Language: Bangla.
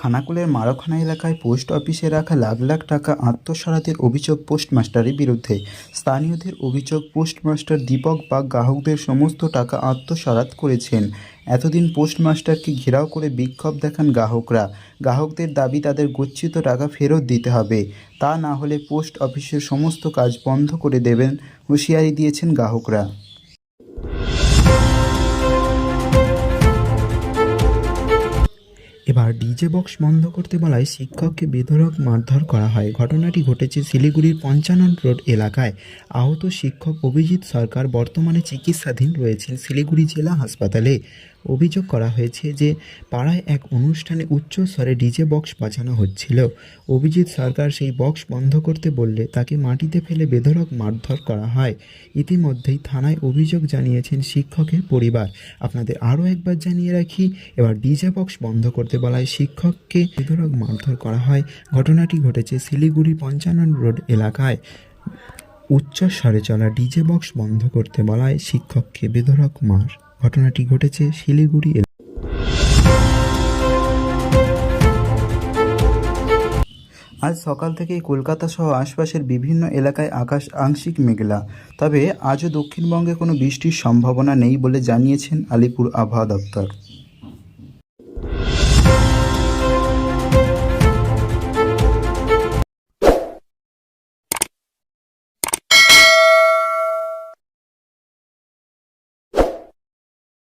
খানাকুলের মারখানা এলাকায় পোস্ট অফিসে রাখা লাখ লাখ টাকা আত্মসাৎের অভিযোগ পোস্টমাস্টারের বিরুদ্ধে। স্থানীয়দের অভিযোগ পোস্টমাস্টার দীপক বাগ গ্রাহকদের সমস্ত টাকা আত্মসাৎ করেছেন। এতদিন পোস্টমাস্টারকে ঘেরাও করে বিক্ষোভ দেখান গ্রাহকরা। গ্রাহকদের দাবি, তাদের গচ্ছিত টাকা ফেরত দিতে হবে। তা না হলে পোস্ট অফিসের সমস্ত কাজ বন্ধ করে দেবেন, হুঁশিয়ারি দিয়েছেন গ্রাহকরা। এবার ডিজে বক্স বন্ধ করতে বলায় শিক্ষককে বেধরক মারধর করা হয়। ঘটনাটি ঘটেছে শিলিগুড়ির পঞ্চানন রোড এলাকায়। আহত শিক্ষক অভিজিৎ সরকার বর্তমানে চিকিৎসাধীন রয়েছেন শিলিগুড়ি জেলা হাসপাতালে। অভিযোগ করা হয়েছে যে পাড়ায় এক অনুষ্ঠানে উচ্চ স্বরে ডিজে বক্স বাজানো হচ্ছিল। অভিজিৎ সরকার সেই বক্স বন্ধ করতে বললে তাকে মাটিতে ফেলে বেধরক মারধর করা হয়। ইতিমধ্যেই থানায় অভিযোগ জানিয়েছেন শিক্ষকের পরিবার। আপনাদের আরও একবার জানিয়ে রাখি, এবার ডিজে বক্স বন্ধ করতে বলায় শিক্ষককে বেধড়ক মারধর করা হয়। ঘটনাটি ঘটেছে শিলিগুড়ি পঞ্চানন রোড এলাকায়। উচ্চ স্বরে চলা ডিজে বক্স বন্ধ করতে বলায় শিক্ষককে বেধড়ক মার। ঘটনাটি ঘটেছে শিলিগুড়ি আজ সকাল থেকেই কলকাতা সহ আশপাশের বিভিন্ন এলাকায় আকাশ আংশিক মেঘলা। তবে আজও দক্ষিণবঙ্গে কোনো বৃষ্টির সম্ভাবনা নেই বলে জানিয়েছেন আলিপুর আবহাওয়া দপ্তর।